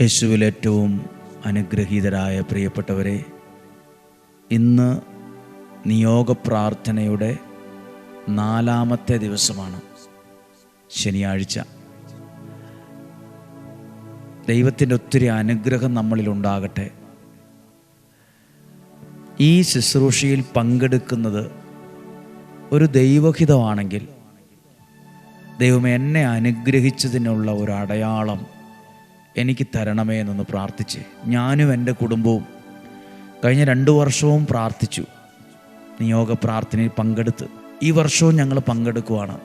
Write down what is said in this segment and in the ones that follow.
യേശുവിൽ ഏറ്റവും അനുഗ്രഹീതരായ പ്രിയപ്പെട്ടവരെ ഇന്ന് നിയോഗ പ്രാർത്ഥനയുടെ നാലാമത്തെ ദിവസമാണ് ശനിയാഴ്ച. ദൈവത്തിന്റെ ഒത്തിരി അനുഗ്രഹം നമ്മളിൽ ഉണ്ടാകട്ടെ. ഈ ശുശ്രൂഷയിൽ പങ്കെടുക്കുന്നത് ഒരു ദൈവഹിതമാണെങ്കിൽ ദൈവം എന്നെ അനുഗ്രഹിച്ചതിനുള്ള ഒരു അടയാളം എനിക്ക് തരണമേ എന്നൊന്ന് പ്രാർത്ഥിച്ച് ഞാനും എന്റെ കുടുംബവും കഴിഞ്ഞ രണ്ട് വർഷവും പ്രാർത്ഥിച്ചു. നിയോഗ പ്രാർത്ഥനയിൽ പങ്കെടുത്ത് ഈ വർഷവും ഞങ്ങൾ പങ്കെടുക്കുവാണ്.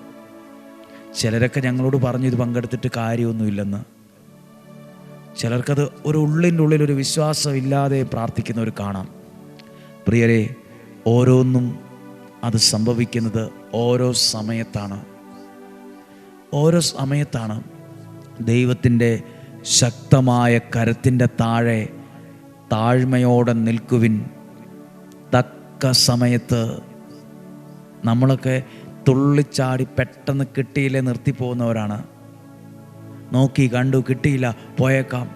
ചിലരൊക്കെ ഞങ്ങളോട് പറഞ്ഞു ഇത് പങ്കെടുത്തിട്ട് കാര്യമൊന്നുമില്ലെന്ന്. ചിലർക്കത് ഒരു ഉള്ളിന്റെ ഉള്ളിൽ ഒരു വിശ്വാസമില്ലാതെ പ്രാർത്ഥിക്കുന്നവർ കാണാം. പ്രിയരെ ഓരോന്നും അത് സംഭവിക്കുന്നത് ഓരോ സമയത്താണ്. ഓരോ സമയത്താണ് ദൈവത്തിന്റെ ശക്തമായ കരത്തിന്റെ താഴെ താഴ്മയോടെ നിൽക്കുവിൻ. തക്ക സമയത്ത് നമ്മളൊക്കെ തുള്ളിച്ചാടി പെട്ടെന്ന് കിട്ടിയില്ലേ നിർത്തിപ്പോകുന്നവരാണ്. നോക്കി കണ്ടു കിട്ടിയില്ല പോയേക്കാം.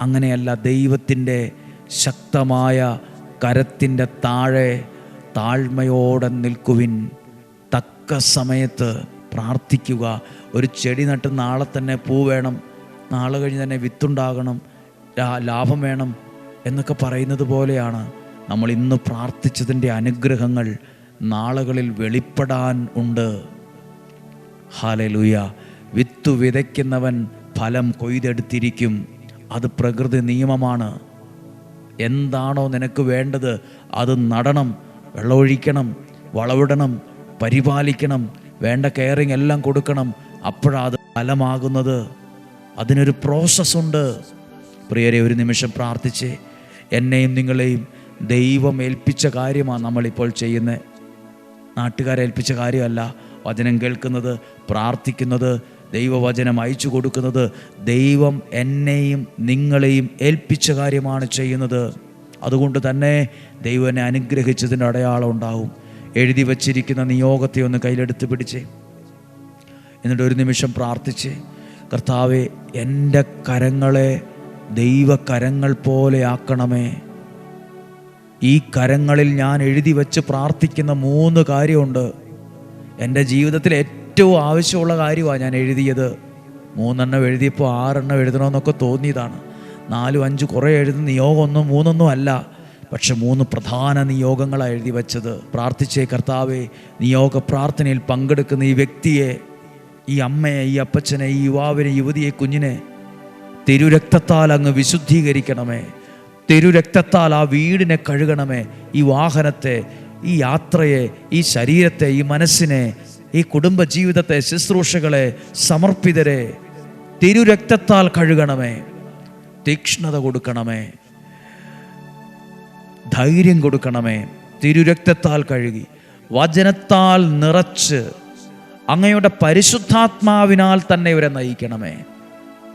അങ്ങനെയല്ല ദൈവത്തിന്റെ ശക്തമായ കരത്തിന്റെ താഴെ താഴ്മയോടെ നിൽക്കുവിൻ. തക്ക സമയത്ത് പ്രാർത്ഥിക്കുക. ഒരു ചെടി നട്ട് നാളെ തന്നെ പൂ വേണം. നാളെ കഴിഞ്ഞ് തന്നെ വിത്തുണ്ടാകണം ലാഭം വേണം എന്നൊക്കെ പറയുന്നത് പോലെയാണ് നമ്മൾ ഇന്ന് പ്രാർത്ഥിച്ചതിന്റെ അനുഗ്രഹങ്ങൾ നാളുകളിൽ വെളിപ്പെടാൻ ഉണ്ട്. ഹാലലുയ വിത്തു വിതയ്ക്കുന്നവൻ ഫലം കൊയ്തെടുത്തിരിക്കും. അത് പ്രകൃതി നിയമമാണ്. എന്താണോ നിനക്ക് വേണ്ടത് അത് നടണം വെള്ളമൊഴിക്കണം വളവിടണം പരിപാലിക്കണം വേണ്ട കെയറിങ് എല്ലാം കൊടുക്കണം. അപ്പോഴാണ് അത് ഫലമാകുന്നത്. അതിനൊരു പ്രോസസ്സുണ്ട് പ്രിയരെ ഒരു നിമിഷം പ്രാർത്ഥിച്ച്. എന്നെയും നിങ്ങളെയും ദൈവം ഏൽപ്പിച്ച കാര്യമാണ് നമ്മളിപ്പോൾ ചെയ്യുന്നത് നാട്ടുകാരെ ഏൽപ്പിച്ച കാര്യമല്ല. വചനം കേൾക്കുന്നത് പ്രാർത്ഥിക്കുന്നത് ദൈവവചനം അയച്ചു കൊടുക്കുന്നത് ദൈവം എന്നെയും നിങ്ങളെയും ഏൽപ്പിച്ച കാര്യമാണ് ചെയ്യുന്നത്. അതുകൊണ്ട് തന്നെ ദൈവനെ അനുഗ്രഹിച്ചതിന്റെ അടയാളം ഉണ്ടാവും. എഴുതി വച്ചിരിക്കുന്ന നിയോഗത്തെ ഒന്ന് കയ്യിലെടുത്ത് പിടിച്ച്. എന്നിട്ട് ഒരു നിമിഷം പ്രാർത്ഥിച്ച്. കർത്താവെ എന്റെ കരങ്ങളെ ദൈവകരങ്ങൾ പോലെ ആക്കണമേ. ഈ കരങ്ങളിൽ ഞാൻ എഴുതി വെച്ച് പ്രാർത്ഥിക്കുന്ന മൂന്ന് കാര്യമുണ്ട്. എന്റെ ജീവിതത്തിൽ ഏറ്റവും ആവശ്യമുള്ള കാര്യമാണ് ഞാൻ എഴുതിയത്. മൂന്നെണ്ണം എഴുതിയപ്പോൾ ആറെണ്ണം എഴുതണമെന്നൊക്കെ തോന്നിയതാണ്. നാലും അഞ്ച് കുറേ എഴുതുന്ന നിയോഗമൊന്നും മൂന്നൊന്നും അല്ല. പക്ഷെ മൂന്ന് പ്രധാന നിയോഗങ്ങളാണ് എഴുതി വച്ചത്. പ്രാർത്ഥിച്ചേ കർത്താവെ നിയോഗ പ്രാർത്ഥനയിൽ പങ്കെടുക്കുന്ന ഈ വ്യക്തിയെ ഈ അമ്മയെ ഈ അപ്പച്ചനെ ഈ യുവാവിനെ യുവതിയെ കുഞ്ഞിനെ തിരുരക്തത്താൽ അങ്ങ് വിശുദ്ധീകരിക്കണമേ. തിരുരക്തത്താൽ ആ വീടിനെ കഴുകണമേ. ഈ വാഹനത്തെ ഈ യാത്രയെ ഈ ശരീരത്തെ ഈ മനസ്സിനെ ഈ കുടുംബ ജീവിതത്തെ ശുശ്രൂഷകളെ സമർപ്പിതരെ തിരുരക്തത്താൽ കഴുകണമേ. തീക്ഷ്ണത കൊടുക്കണമേ. ധൈര്യം കൊടുക്കണമേ. തിരുരക്തത്താൽ കഴുകി. വചനത്താൽ നിറച്ച് അങ്ങയുടെ പരിശുദ്ധാത്മാവിനാൽ തന്നെ ഇവരെ നയിക്കണമേ.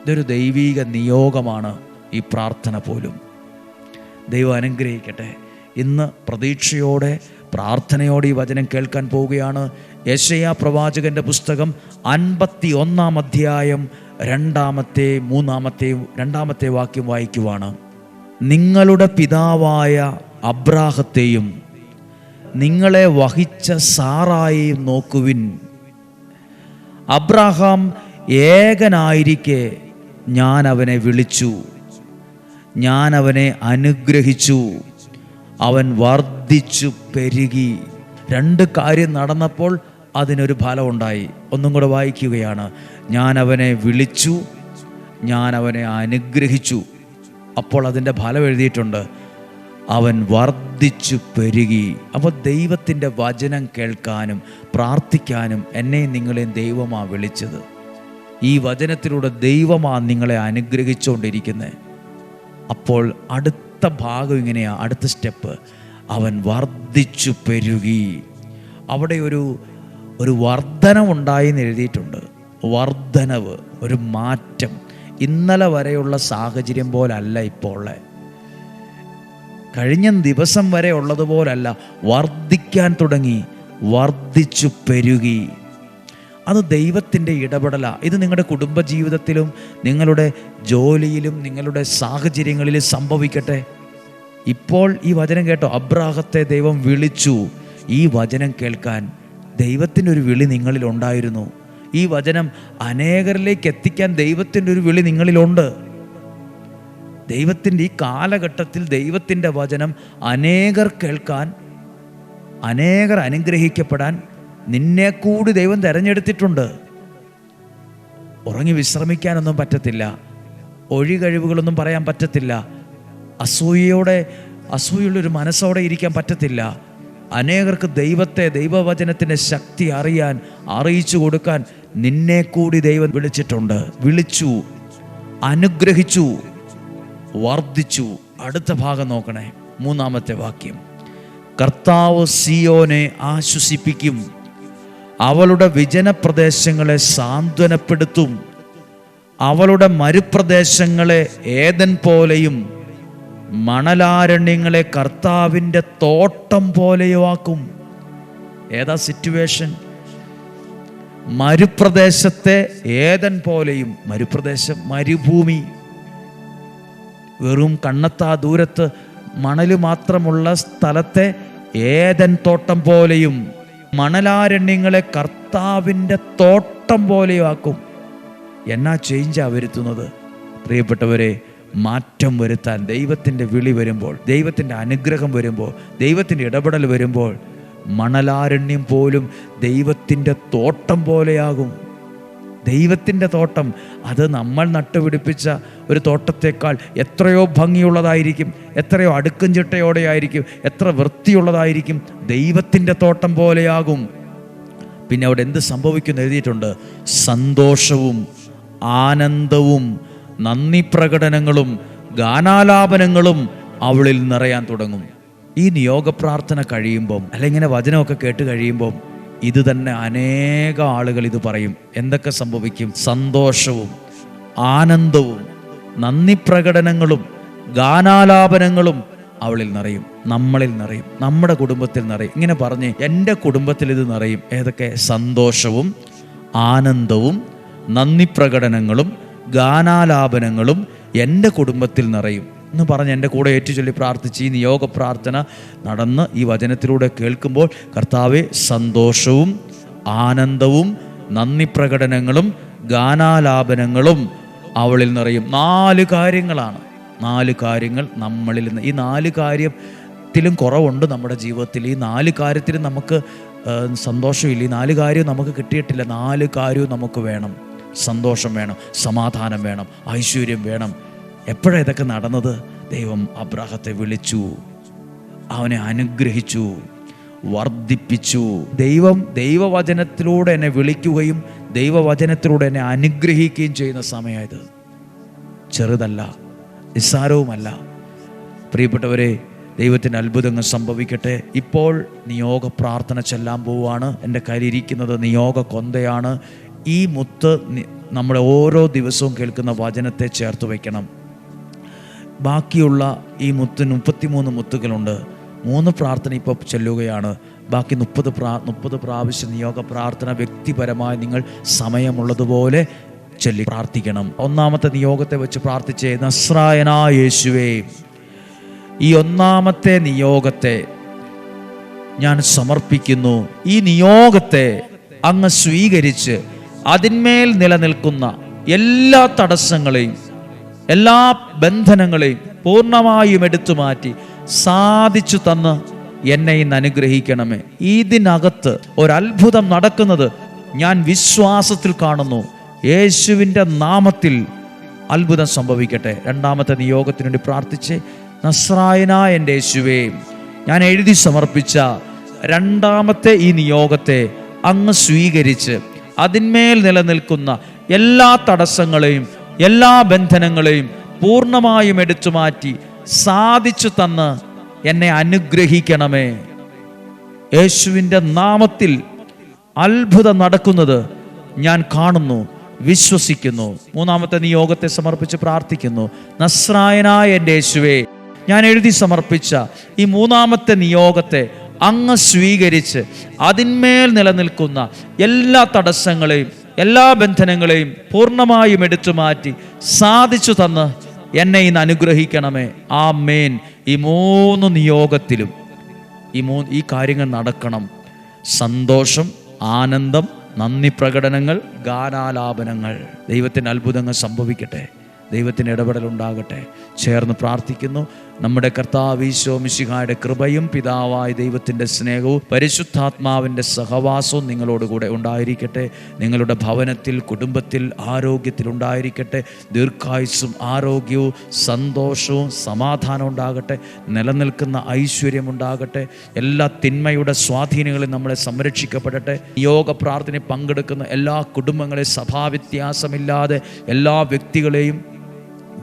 ഇതൊരു ദൈവീക നിയോഗമാണ് ഈ പ്രാർത്ഥന പോലും. ദൈവം അനുഗ്രഹിക്കട്ടെ. ഇന്ന് പ്രതീക്ഷയോടെ പ്രാർത്ഥനയോടെ ഈ വചനം കേൾക്കാൻ പോവുകയാണ്. യശയ പ്രവാചകന്റെ പുസ്തകം അൻപത്തി ഒന്നാം അധ്യായം രണ്ടാമത്തെ മൂന്നാമത്തെ രണ്ടാമത്തെ വാക്യം വായിക്കുവാണ്. നിങ്ങളുടെ പിതാവായ അബ്രാഹത്തെയും നിങ്ങളെ വഹിച്ച സാറായെയും നോക്കുവിൻ. അബ്രാഹാം ഏകനായിരിക്കെ ഞാൻ അവനെ വിളിച്ചു. ഞാൻ അവനെ അനുഗ്രഹിച്ചു. അവൻ വർദ്ധിച്ചു പെരുകി. രണ്ട് കാര്യം നടന്നപ്പോൾ അതിനൊരു ഫലമുണ്ടായി. ഒന്നും കൂടെ വായിക്കുകയാണ്. ഞാൻ അവനെ വിളിച്ചു ഞാൻ അവനെ അനുഗ്രഹിച്ചു. അപ്പോൾ അതിന്റെ ഫലം എഴുതിയിട്ടുണ്ട്. അവൻ വർദ്ധിച്ചു പെരുകി. അപ്പോൾ ദൈവത്തിന്റെ വചനം കേൾക്കാനും പ്രാർത്ഥിക്കാനും എന്നെയും നിങ്ങളെയും ദൈവമാ വിളിച്ചത്. ഈ വചനത്തിലൂടെ ദൈവമാ നിങ്ങളെ അനുഗ്രഹിച്ചുകൊണ്ടിരിക്കുന്നത് അപ്പോൾ അടുത്ത ഭാഗം ഇങ്ങനെയാണ് അടുത്ത സ്റ്റെപ്പ്. അവൻ വർദ്ധിച്ചു പെരുകി. അവിടെ ഒരു ഒരു വർധനവുണ്ടായി എന്ന് എഴുതിയിട്ടുണ്ട്. വർധനവ് ഒരു മാറ്റം. ഇന്നലെ വരെയുള്ള സാഹചര്യം പോലല്ല ഇപ്പോൾ ഉള്ളത് കഴിഞ്ഞ ദിവസം വരെ ഉള്ളതുപോലല്ല. വർദ്ധിക്കാൻ തുടങ്ങി വർദ്ധിച്ചു പെരുകി. അത് ദൈവത്തിന്റെ ഇടപെടലാണ് ഇത് നിങ്ങളുടെ കുടുംബജീവിതത്തിലും നിങ്ങളുടെ ജോലിയിലും നിങ്ങളുടെ സാഹചര്യങ്ങളിലും സംഭവിക്കട്ടെ. ഇപ്പോൾ ഈ വചനം കേട്ടോ അബ്രാഹത്തെ ദൈവം വിളിച്ചു. ഈ വചനം കേൾക്കാൻ ദൈവത്തിന്റെ ഒരു വിളി നിങ്ങളിൽ ഉണ്ടായിരുന്നു ഈ വചനം അനേകരിലേക്ക് എത്തിക്കാൻ ദൈവത്തിന്റെ ഒരു വിളി നിങ്ങളിലുണ്ട്. ദൈവത്തിന്റെ ഈ കാലഘട്ടത്തിൽ ദൈവത്തിന്റെ വചനം അനേകർ കേൾക്കാൻ അനേകർ അനുഗ്രഹിക്കപ്പെടാൻ നിന്നെ കൂടി ദൈവം തിരഞ്ഞെടുത്തിട്ടുണ്ട്. ഉറങ്ങി വിശ്രമിക്കാനൊന്നും പറ്റത്തില്ല. ഒഴികഴിവുകളൊന്നും പറയാൻ പറ്റത്തില്ല. അസൂയയോടെ അസൂയുള്ളൊരു മനസ്സോടെ ഇരിക്കാൻ പറ്റത്തില്ല. അനേകർക്ക് ദൈവത്തെ ദൈവവചനത്തിന്റെ ശക്തി അറിയാൻ അറിയിച്ചു കൊടുക്കാൻ നിന്നെ കൂടി ദൈവം വിളിച്ചിട്ടുണ്ട്. വിളിച്ചു അനുഗ്രഹിച്ചു. വർദ്ധിച്ചു. അടുത്ത ഭാഗം നോക്കണേ. മൂന്നാമത്തെ വാക്യം. കർത്താവ് സിയോനെ ആശ്വസിപ്പിക്കും. അവളുടെ വിജനപ്രദേശങ്ങളെ സാന്ത്വനപ്പെടുത്തും. അവളുടെ മരുപ്രദേശങ്ങളെ ഏതൻ പോലെയും മണലാരണ്യങ്ങളെ കർത്താവിന്റെ തോട്ടം പോലെയുമാക്കും. ഏതാ സിറ്റുവേഷൻ മരുപ്രദേശത്തെ ഏതൻ പോലെയും മരുപ്രദേശം മരുഭൂമി. വെറും കണ്ണത്താ ദൂരത്ത് മണൽ മാത്രമുള്ള സ്ഥലത്തെ ഏതൻ തോട്ടം പോലെയും മണലാരണ്യങ്ങളെ കർത്താവിന്റെ തോട്ടം പോലെയാക്കും എന്നാ ചേഞ്ചാ വരുത്തുന്നത്? പ്രിയപ്പെട്ടവരെ മാറ്റം വരുത്താൻ ദൈവത്തിന്റെ വിളി വരുമ്പോൾ ദൈവത്തിന്റെ അനുഗ്രഹം വരുമ്പോൾ ദൈവത്തിന്റെ ഇടപെടൽ വരുമ്പോൾ മണലാരണ്യം പോലും ദൈവത്തിന്റെ തോട്ടം പോലെയാകും. ദൈവത്തിന്റെ തോട്ടം അത് നമ്മൾ നട്ടുപിടിപ്പിച്ച ഒരു തോട്ടത്തേക്കാൾ എത്രയോ ഭംഗിയുള്ളതായിരിക്കും എത്രയോ അടുക്കും ചിട്ടയോടെ ആയിരിക്കും എത്ര വൃത്തിയുള്ളതായിരിക്കും ദൈവത്തിന്റെ തോട്ടം പോലെയാകും. പിന്നെ അവിടെ എന്ത് സംഭവിക്കുന്നു എഴുതിയിട്ടുണ്ട്? സന്തോഷവും ആനന്ദവും നന്ദി പ്രകടനങ്ങളും ഗാനാലാപനങ്ങളും അവളിൽ നിറയാൻ തുടങ്ങും. ഈ നിയോഗ പ്രാർത്ഥന കഴിയുമ്പം അല്ലെങ്കിൽ ഇങ്ങനെ വചനമൊക്കെ കേട്ട് കഴിയുമ്പം ഇത് തന്നെ അനേക ആളുകൾ ഇത് പറയും. എന്തൊക്കെ സംഭവിക്കും? സന്തോഷവും ആനന്ദവും നന്ദി പ്രകടനങ്ങളും ഗാനാലാപനങ്ങളും അവളിൽ നിറയും നമ്മളിൽ നിറയും നമ്മുടെ കുടുംബത്തിൽ നിറയും. ഇങ്ങനെ പറഞ്ഞ് എന്റെ കുടുംബത്തിൽ ഇത് നിറയും. ഏതൊക്കെ? സന്തോഷവും ആനന്ദവും നന്ദി പ്രകടനങ്ങളും ഗാനാലാപനങ്ങളും എന്റെ കുടുംബത്തിൽ നിറയും. എന്ന് പറഞ്ഞ് എന്റെ കൂടെ ഏറ്റുചൊല്ലി പ്രാർത്ഥിച്ച് ഈ നിയോഗ പ്രാർത്ഥന നടന്ന് ഈ വചനത്തിലൂടെ കേൾക്കുമ്പോൾ കർത്താവെ സന്തോഷവും ആനന്ദവും നന്ദി പ്രകടനങ്ങളും ഗാനാലാപനങ്ങളും അവളിൽ നിറയും. നാല് കാര്യങ്ങളാണ്. നാല് കാര്യങ്ങൾ നമ്മളിൽ നിന്ന്. ഈ നാല് കാര്യത്തിലും കുറവുണ്ട് നമ്മുടെ ജീവിതത്തിൽ. ഈ നാല് കാര്യത്തിലും നമുക്ക് സന്തോഷമില്ല. ഈ നാല് കാര്യവും നമുക്ക് കിട്ടിയിട്ടില്ല. നാല് കാര്യവും നമുക്ക് വേണം. സന്തോഷം വേണം. സമാധാനം വേണം. ഐശ്വര്യം വേണം. എപ്പോഴാണ് ഇതൊക്കെ നടന്നത്? ദൈവം അബ്രാഹത്തെ വിളിച്ചു അവനെ അനുഗ്രഹിച്ചു വർദ്ധിപ്പിച്ചു. ദൈവം ദൈവവചനത്തിലൂടെ എന്നെ വിളിക്കുകയും ദൈവവചനത്തിലൂടെ എന്നെ അനുഗ്രഹിക്കുകയും ചെയ്യുന്ന സമയമായത്. ചെറുതല്ല നിസ്സാരവുമല്ല. പ്രിയപ്പെട്ടവരെ ദൈവത്തിന്റെ അത്ഭുതങ്ങൾ സംഭവിക്കട്ടെ. ഇപ്പോൾ നിയോഗ പ്രാർത്ഥന ചെല്ലാൻ പോവുകയാണ്. എന്റെ കയ്യിലിരിക്കുന്നത് നിയോഗ കൊന്തയാണ്. ഈ മുത്ത് നമ്മളെ ഓരോ ദിവസവും കേൾക്കുന്ന വചനത്തെ ചേർത്ത് വയ്ക്കണം. ബാക്കിയുള്ള ഈ മുത്തിന് മുപ്പത്തിമൂന്ന് മുത്തുകളുണ്ട്. മൂന്ന് പ്രാർത്ഥന ഇപ്പോൾ ചെല്ലുകയാണ്. ബാക്കി മുപ്പത് പ്രാ മുപ്പത് പ്രാവശ്യം നിയോഗ പ്രാർത്ഥന വ്യക്തിപരമായി നിങ്ങൾ സമയമുള്ളതുപോലെ ചൊല്ലി പ്രാർത്ഥിക്കണം. ഒന്നാമത്തെ നിയോഗത്തെ വെച്ച് പ്രാർത്ഥിച്ചേ നസ്രായനാ യേശുവേ ഈ ഒന്നാമത്തെ നിയോഗത്തെ ഞാൻ സമർപ്പിക്കുന്നു. ഈ നിയോഗത്തെ അങ്ങ് സ്വീകരിച്ച് അതിന്മേൽ നിലനിൽക്കുന്ന എല്ലാ തടസ്സങ്ങളെയും എല്ലാ ബന്ധനങ്ങളെയും പൂർണമായും എടുത്തു മാറ്റി സാധിച്ചു തന്ന് എന്നെ ഇന്ന് അനുഗ്രഹിക്കണമേ. ഇതിനകത്ത് ഒരത്ഭുതം നടക്കുന്നത് ഞാൻ വിശ്വാസത്തിൽ കാണുന്നു. യേശുവിന്റെ നാമത്തിൽ അത്ഭുതം സംഭവിക്കട്ടെ. രണ്ടാമത്തെ നിയോഗത്തിനു വേണ്ടി പ്രാർത്ഥിച്ച് നസ്രായനായ എന്റെ യേശുവേ ഞാൻ എഴുതി സമർപ്പിച്ച രണ്ടാമത്തെ ഈ നിയോഗത്തെ അങ്ങ് സ്വീകരിച്ച് അതിന്മേൽ നിലനിൽക്കുന്ന എല്ലാ തടസ്സങ്ങളെയും എല്ലാ ബന്ധനങ്ങളെയും പൂർണമായും എടുത്തു മാറ്റി സാധിച്ചു തന്ന് എന്നെ അനുഗ്രഹിക്കണമേ. യേശുവിന്റെ നാമത്തിൽ അത്ഭുതം നടക്കുന്നത് ഞാൻ കാണുന്നു വിശ്വസിക്കുന്നു. മൂന്നാമത്തെ നിയോഗത്തെ സമർപ്പിച്ച് പ്രാർത്ഥിക്കുന്നു. നസ്രായനായ എന്റെ യേശുവേ ഞാൻ എഴുതി സമർപ്പിച്ച ഈ മൂന്നാമത്തെ നിയോഗത്തെ അങ്ങ് സ്വീകരിച്ച് അതിന്മേൽ നിലനിൽക്കുന്ന എല്ലാ തടസ്സങ്ങളെയും എല്ലാ ബന്ധനങ്ങളെയും പൂർണമായും എടുത്തു മാറ്റി സാധിച്ചു തന്ന് എന്നെ ഇന്ന് അനുഗ്രഹിക്കണമേ. ആ മേൻ ഈ മൂന്ന് നിയോഗത്തിലും ഈ മൂ ഈ കാര്യങ്ങൾ നടക്കണം. സന്തോഷം ആനന്ദം നന്ദി പ്രകടനങ്ങൾ ഗാനാലാപനങ്ങൾ. ദൈവത്തിന്റെ അത്ഭുതങ്ങൾ സംഭവിക്കട്ടെ. ദൈവത്തിന്റെ ഇടപെടൽ ഉണ്ടാകട്ടെ ചേർന്ന് പ്രാർത്ഥിക്കുന്നു. നമ്മുടെ കർത്താവ് ഈശോ മിശിഹായുടെ കൃപയും പിതാവായ ദൈവത്തിന്റെ സ്നേഹവും പരിശുദ്ധാത്മാവിന്റെ സഹവാസവും നിങ്ങളോടുകൂടെ ഉണ്ടായിരിക്കട്ടെ. നിങ്ങളുടെ ഭവനത്തിൽ കുടുംബത്തിൽ ആരോഗ്യത്തിൽ ഉണ്ടായിരിക്കട്ടെ. ദീർഘായുസ്സും ആരോഗ്യവും സന്തോഷവും സമാധാനവും ഉണ്ടാകട്ടെ. നിലനിൽക്കുന്ന ഐശ്വര്യം ഉണ്ടാകട്ടെ. എല്ലാ തിന്മയുടെ സ്വാധീനങ്ങളിൽ നമ്മളെ സംരക്ഷിക്കപ്പെടട്ടെ. യോഗ പ്രാർത്ഥന പങ്കെടുക്കുന്ന എല്ലാ കുടുംബങ്ങളെ സഭാവ്യത്യാസമില്ലാതെ എല്ലാ വ്യക്തികളെയും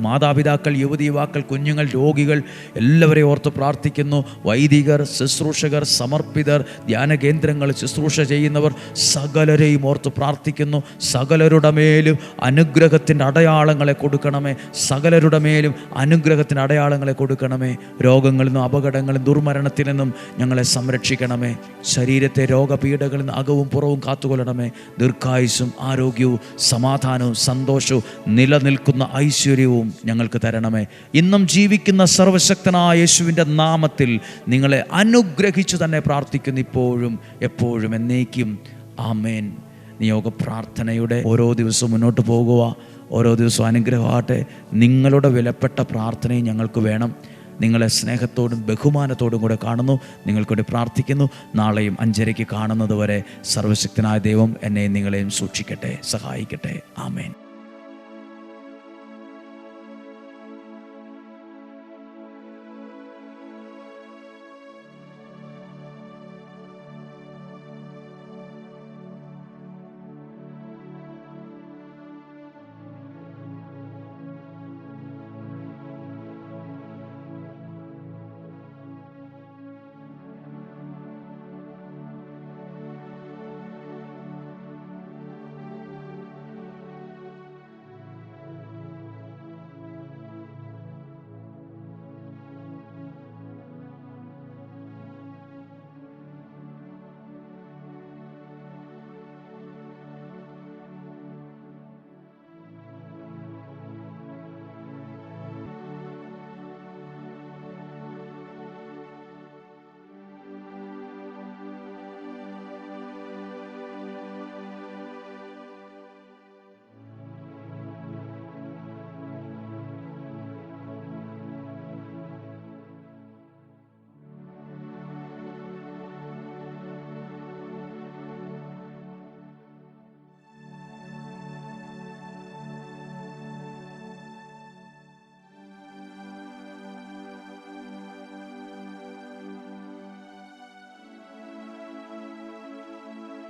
മാതാപിതാക്കൾ യുവതി യുവാക്കൾ കുഞ്ഞുങ്ങൾ രോഗികൾ എല്ലാവരെയും ഓർത്ത് പ്രാർത്ഥിക്കുന്നു. വൈദികർ ശുശ്രൂഷകർ സമർപ്പിതർ ധ്യാന കേന്ദ്രങ്ങൾ ശുശ്രൂഷ ചെയ്യുന്നവർ സകലരെയും ഓർത്ത് പ്രാർത്ഥിക്കുന്നു. സകലരുടെ മേലും അനുഗ്രഹത്തിന്റെ അടയാളങ്ങളെ കൊടുക്കണമേ. സകലരുടെ മേലും അനുഗ്രഹത്തിന്റെ അടയാളങ്ങളെ കൊടുക്കണമേ. രോഗങ്ങളിൽ നിന്നും അപകടങ്ങളിൽ ദുർമരണത്തിൽ നിന്നും ഞങ്ങളെ സംരക്ഷിക്കണമേ. ശരീരത്തെ രോഗപീഠകളിൽ നിന്ന് അകവും പുറവും കാത്തുകൊള്ളണമേ. ദീർഘായുസും ആരോഗ്യവും സമാധാനവും സന്തോഷവും നിലനിൽക്കുന്ന ഐശ്വര്യവും ഞങ്ങൾക്ക് തരണമേ. ഇന്നും ജീവിക്കുന്ന സർവശക്തനായ യേശുവിന്റെ നാമത്തിൽ നിങ്ങളെ അനുഗ്രഹിച്ചു തന്നെ പ്രാർത്ഥിക്കുന്നു ഇപ്പോഴും എപ്പോഴും എന്നേക്കും. ആമേൻ. നിയോഗ പ്രാർത്ഥനയുടെ ഓരോ ദിവസവും മുന്നോട്ട് പോകുക. ഓരോ ദിവസവും അനുഗ്രഹമാകട്ടെ. നിങ്ങളുടെ വിലപ്പെട്ട പ്രാർത്ഥനയും ഞങ്ങൾക്ക് വേണം. നിങ്ങളെ സ്നേഹത്തോടും ബഹുമാനത്തോടും കൂടെ കാണുന്നു. നിങ്ങൾക്കൂടി പ്രാർത്ഥിക്കുന്നു. നാളെയും അഞ്ചരയ്ക്ക് കാണുന്നത് വരെ സർവശക്തനായ ദൈവം എന്നെയും നിങ്ങളെയും സൂക്ഷിക്കട്ടെ സഹായിക്കട്ടെ. ആമേൻ.